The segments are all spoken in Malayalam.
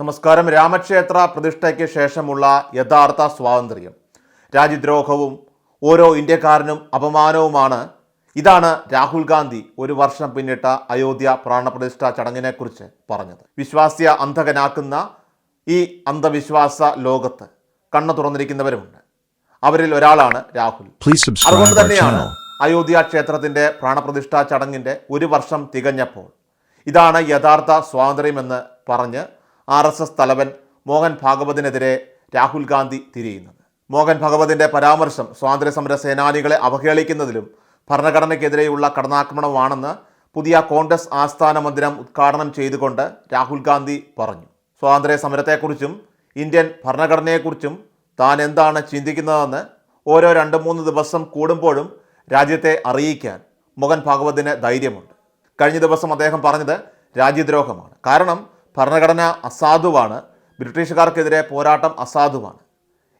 നമസ്കാരം. രാമക്ഷേത്ര പ്രതിഷ്ഠയ്ക്ക് ശേഷമുള്ള യഥാർത്ഥ സ്വാതന്ത്ര്യം. രാജ്യദ്രോഹവും ഓരോ ഇന്ത്യക്കാരനും അപമാനവുമാണ്. ഇതാണ് രാഹുൽ ഗാന്ധി ഒരു വർഷം പിന്നിട്ട അയോധ്യ പ്രാണപ്രതിഷ്ഠ ചടങ്ങിനെക്കുറിച്ച് പറഞ്ഞത്. വിശ്വാസ്യ അന്ധകനാക്കുന്ന ഈ അന്ധവിശ്വാസ ലോകത്ത് കണ്ണു തുറന്നിരിക്കുന്നവരുമുണ്ട്. അവരിൽ ഒരാളാണ് രാഹുൽ. അതുകൊണ്ട് തന്നെയാണ് അയോധ്യ ക്ഷേത്രത്തിന്റെ പ്രാണപ്രതിഷ്ഠാ ചടങ്ങിന്റെ ഒരു വർഷം തികഞ്ഞപ്പോൾ ഇതാണ് യഥാർത്ഥ സ്വാതന്ത്ര്യമെന്ന് പറഞ്ഞ് ആർ എസ് എസ് തലവൻ മോഹൻ ഭാഗവതിനെതിരെ രാഹുൽ ഗാന്ധി തിരിയുന്നത്. മോഹൻ ഭഗവതിന്റെ പരാമർശം സ്വാതന്ത്ര്യ സമര സേനാനികളെ അവഹേളിക്കുന്നതിലും ഭരണഘടനയ്ക്കെതിരെയുള്ള കടന്നാക്രമണമാണെന്ന് പുതിയ കോൺഗ്രസ് ആസ്ഥാന മന്ദിരം ഉദ്ഘാടനം ചെയ്തുകൊണ്ട് രാഹുൽ ഗാന്ധി പറഞ്ഞു. സ്വാതന്ത്ര്യ സമരത്തെക്കുറിച്ചും ഇന്ത്യൻ ഭരണഘടനയെക്കുറിച്ചും താൻ എന്താണ് ചിന്തിക്കുന്നതെന്ന് ഓരോ രണ്ട് മൂന്ന് ദിവസം കൂടുമ്പോഴും രാജ്യത്തെ അറിയിക്കാൻ മോഹൻ ഭാഗവതിന് ധൈര്യമുണ്ട്. കഴിഞ്ഞ ദിവസം അദ്ദേഹം പറഞ്ഞത് രാജ്യദ്രോഹമാണ്. കാരണം ഭരണഘടന അസാധുവാണ്. ബ്രിട്ടീഷുകാർക്കെതിരെ പോരാട്ടം അസാധുവാണ്.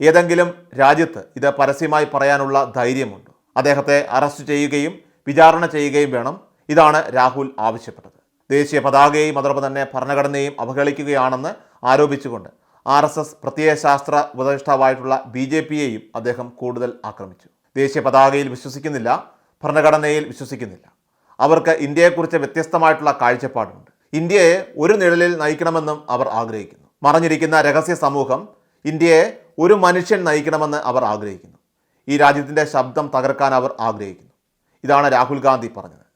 ഏതെങ്കിലും രാജ്യത്ത് ഇത് പരസ്യമായി പറയാനുള്ള ധൈര്യമുണ്ട്. അദ്ദേഹത്തെ അറസ്റ്റ് ചെയ്യുകയും വിചാരണ ചെയ്യുകയും വേണം. ഇതാണ് രാഹുൽ ആവശ്യപ്പെട്ടത്. ദേശീയ പതാകയെയും അതോടൊപ്പം തന്നെ ഭരണഘടനയെയും അവഹേളിക്കുകയാണെന്ന് ആരോപിച്ചുകൊണ്ട് ആർ എസ് എസ് പ്രത്യയശാസ്ത്ര ഉപദേഷ്ടാവായിട്ടുള്ള ബി ജെ പിയെയും അദ്ദേഹം കൂടുതൽ ആക്രമിച്ചു. ദേശീയ പതാകയിൽ വിശ്വസിക്കുന്നില്ല ഭരണഘടനയിൽ വിശ്വസിക്കുന്നില്ല. അവർക്ക് ഇന്ത്യയെക്കുറിച്ച് വ്യത്യസ്തമായിട്ടുള്ള കാഴ്ചപ്പാടുണ്ട്. ഇന്ത്യയെ ഒരു നിഴലിൽ നയിക്കണമെന്നും അവർ ആഗ്രഹിക്കുന്നു. മറഞ്ഞിരിക്കുന്ന രഹസ്യ സമൂഹം ഇന്ത്യയെ ഒരു മനുഷ്യൻ നയിക്കണമെന്ന് അവർ ആഗ്രഹിക്കുന്നു. ഈ രാജ്യത്തിന്റെ ശബ്ദം തകർക്കാൻ അവർ ആഗ്രഹിക്കുന്നു. ഇതാണ് രാഹുൽ ഗാന്ധി പറഞ്ഞത്.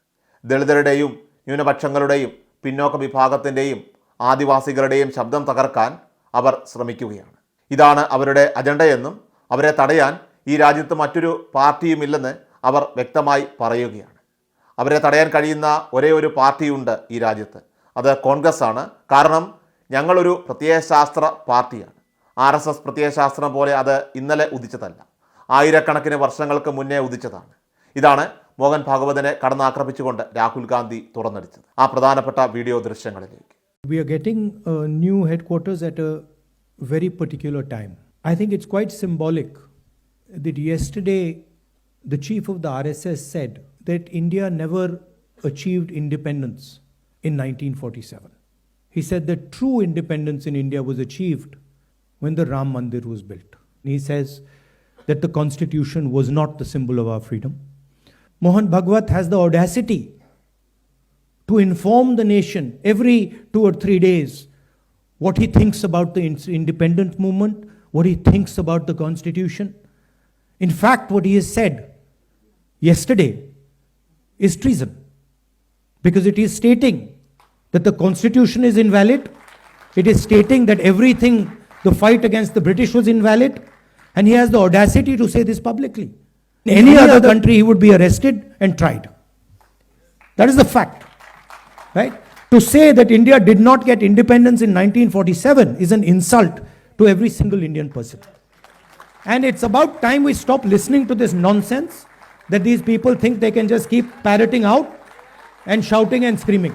ദളിതരുടെയും ന്യൂനപക്ഷങ്ങളുടെയും പിന്നോക്ക വിഭാഗത്തിന്റെയും ആദിവാസികളുടെയും ശബ്ദം തകർക്കാൻ അവർ ശ്രമിക്കുകയാണ്. ഇതാണ് അവരുടെ അജണ്ടയെന്നും അവരെ തടയാൻ ഈ രാജ്യത്ത് മറ്റൊരു പാർട്ടിയുമില്ലെന്ന് അവർ വ്യക്തമായി പറയുകയാണ്. അവരെ തടയാൻ കഴിയുന്ന ഒരേ ഒരു പാർട്ടിയുണ്ട് ഈ രാജ്യത്ത്. അത് കോൺഗ്രസ് ആണ് കാരണം ഞങ്ങളൊരു പ്രത്യയശാസ്ത്ര പാർട്ടിയാണ്. ആർ എസ് എസ് പ്രത്യയശാസ്ത്രം പോലെ അത് ഇന്നലെ ഉദിച്ചതല്ല. ആയിരക്കണക്കിന് വർഷങ്ങൾക്ക് മുന്നേ ഉദിച്ചതാണ്. ഇതാണ് മോഹൻ ഭാഗവതനെ കടന്നാക്രമിച്ചുകൊണ്ട് രാഹുൽ ഗാന്ധി തുറന്നടിച്ചത്. ആ പ്രധാനപ്പെട്ട വീഡിയോ ദൃശ്യങ്ങളിലേക്ക്. We are getting quarters new headquarters at a very particular time. I think it's quite symbolic that yesterday the chief of the RSS said that India never achieved independence. In 1947. He said that true independence in India was achieved when the Ram Mandir was built. He says that the constitution was not the symbol of our freedom. Mohan Bhagwat has the audacity to inform the nation every two or three days what he thinks about the independent movement, what he thinks about the constitution. In fact, what he has said yesterday is treason because it is stating that the constitution is invalid, it is stating that everything, the fight against the British was invalid, and he has the audacity to say this publicly. In any other country, he would be arrested and tried. That is the fact. Right? To say that India did not get independence in 1947 is an insult to every single Indian person. And it's about time we stop listening to this nonsense that these people think they can just keep parroting out and shouting and screaming.